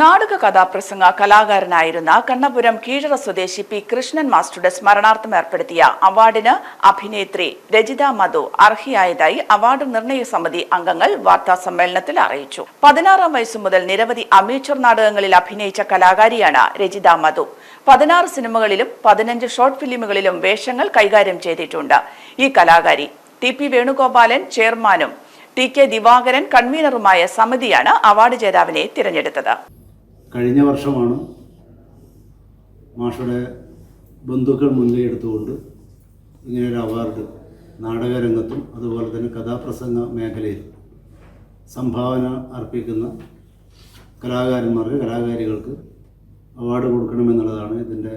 നാടക കഥാപ്രസംഗ കലാകാരനായിരുന്ന കണ്ണപുരം കീഴറ സ്വദേശി പി കൃഷ്ണൻ മാസ്റ്ററുടെ സ്മരണാർത്ഥം ഏർപ്പെടുത്തിയ അവാർഡിന് അഭിനേത്രി രജിത മധു അർഹിയായതായി അവാർഡ് നിർണയ സമിതി അംഗങ്ങൾ വാർത്താ സമ്മേളനത്തിൽ അറിയിച്ചു. പതിനാറാം വയസ്സു മുതൽ നിരവധി അമേച്ചർ നാടകങ്ങളിൽ അഭിനയിച്ച കലാകാരിയാണ് രജിത മധു. പതിനാറ് സിനിമകളിലും പതിനഞ്ച് ഷോർട്ട് ഫിലിമുകളിലും വേഷങ്ങൾ കൈകാര്യം ചെയ്തിട്ടുണ്ട്. ഈ കലാകാരി ടി പി വേണുഗോപാലൻ ചെയർമാനും ടി കെ ദിവാകരൻ കൺവീനറുമായ സമിതിയാണ് അവാർഡ് ജേതാവിനെ തിരഞ്ഞെടുത്തത്. കഴിഞ്ഞ വർഷമാണ് മാഷയുടെ ബന്ധുക്കൾ മുൻകൈ എടുത്തുകൊണ്ട് ഇങ്ങനൊരു അവാർഡ് നാടകരംഗത്തും അതുപോലെ തന്നെ കഥാപ്രസംഗ മേഖലയിൽ സംഭാവന അർപ്പിക്കുന്ന കലാകാരന്മാർക്ക് കലാകാരികൾക്ക് അവാർഡ് കൊടുക്കണമെന്നുള്ളതാണ് ഇതിന്റെ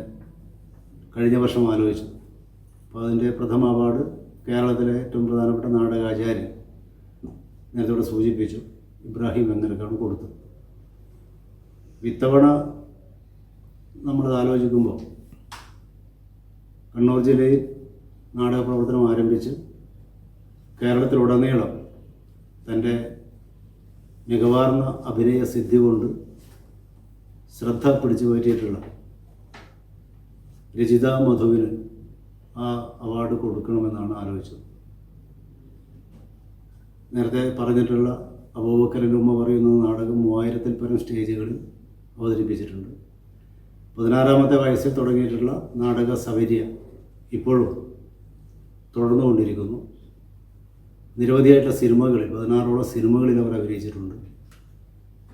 കഴിഞ്ഞ വർഷം ആലോചിച്ചത്. അപ്പോൾ അതിന്റെ പ്രഥമ അവാർഡ് കേരളത്തിലെ ഏറ്റവും പ്രധാനപ്പെട്ട നാടകാചാര്യൻ നേരത്തെ സൂചിപ്പിച്ചു ഇബ്രാഹിം വെങ്ങനക്കാണ് കൊടുത്തത്. ഇത്തവണ നമ്മൾ ആലോചിക്കുമ്പോൾ കണ്ണൂർ ജില്ലയിൽ നാടക പ്രവർത്തനം ആരംഭിച്ച് കേരളത്തിലുടനീളം തന്റെ മികവാർന്ന അഭിനയ സിദ്ധി കൊണ്ട് ശ്രദ്ധ പിടിച്ചു പറ്റിയിട്ടുള്ള രചിത മധുവിന് ആ അവാർഡ് കൊടുക്കണമെന്നാണ് ആലോചിച്ചത്. നേരത്തെ പറഞ്ഞിട്ടുള്ള അബൂബക്കറിന്റെ ഉമ്മ പറയുന്ന നാടകം മൂവായിരത്തിൽ പരം സ്റ്റേജുകളിൽ അവതരിപ്പിച്ചിട്ടുണ്ട്. പതിനാറാമത്തെ വയസ്സിൽ തുടങ്ങിയിട്ടുള്ള നാടക സൗകര്യ ഇപ്പോഴും തുടർന്നുകൊണ്ടിരിക്കുന്നു. നിരവധിയായിട്ടുള്ള സിനിമകളിൽ പതിനാറോളം സിനിമകളിൽ അവർ അഭിനയിച്ചിട്ടുണ്ട്.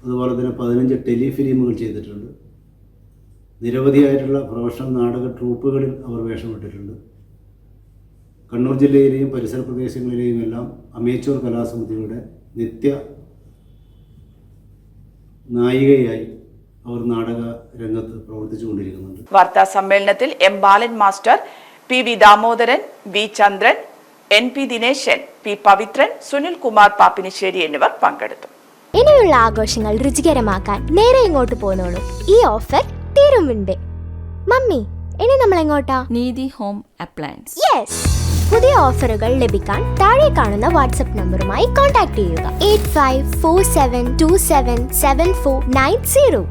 അതുപോലെ തന്നെ പതിനഞ്ച് ടെലിഫിലിമുകൾ ചെയ്തിട്ടുണ്ട്. നിരവധിയായിട്ടുള്ള പ്രൊഫഷണൽ നാടക ട്രൂപ്പുകളിൽ അവർ വേഷമിട്ടിട്ടുണ്ട്. കണ്ണൂർ ജില്ലയിലെയും പരിസര പ്രദേശങ്ങളിലെയും എല്ലാം അമേച്ചൂർ കലാസമിതിയുടെ നിത്യ നായികയായി അവർ നാടക രംഗത്ത് പ്രവർത്തിച്ചു കൊണ്ടിരിക്കുന്നുണ്ട്. വാർത്താ സമ്മേളനത്തിൽ M Balan master P V Damodaran V Chandran N P Dineshan P Pavithran Sunil Kumar Pappinisseri എന്നിവർ പങ്കെടുത്തു. ഇനിയുള്ള ആഘോഷങ്ങൾ രുചികരമാക്കാൻ നേരെ ഇങ്ങോട്ട് പോന്നോളൂ. ഈ ഓഫർ തീരും മുൻപേ. മമ്മി ഇനി നമ്മൾ എങ്ങോട്ടാ നീതി ഹോം അപ്ലയൻസ്. യെസ്. പുതിയ ഓഫറുകൾ ലഭിക്കാൻ താഴെ കാണുന്ന വാട്സ്ആപ്പ് നമ്പറുമായി കോൺടാക്ട് ചെയ്യുക. Eight five four seven two seven seven four nine zero.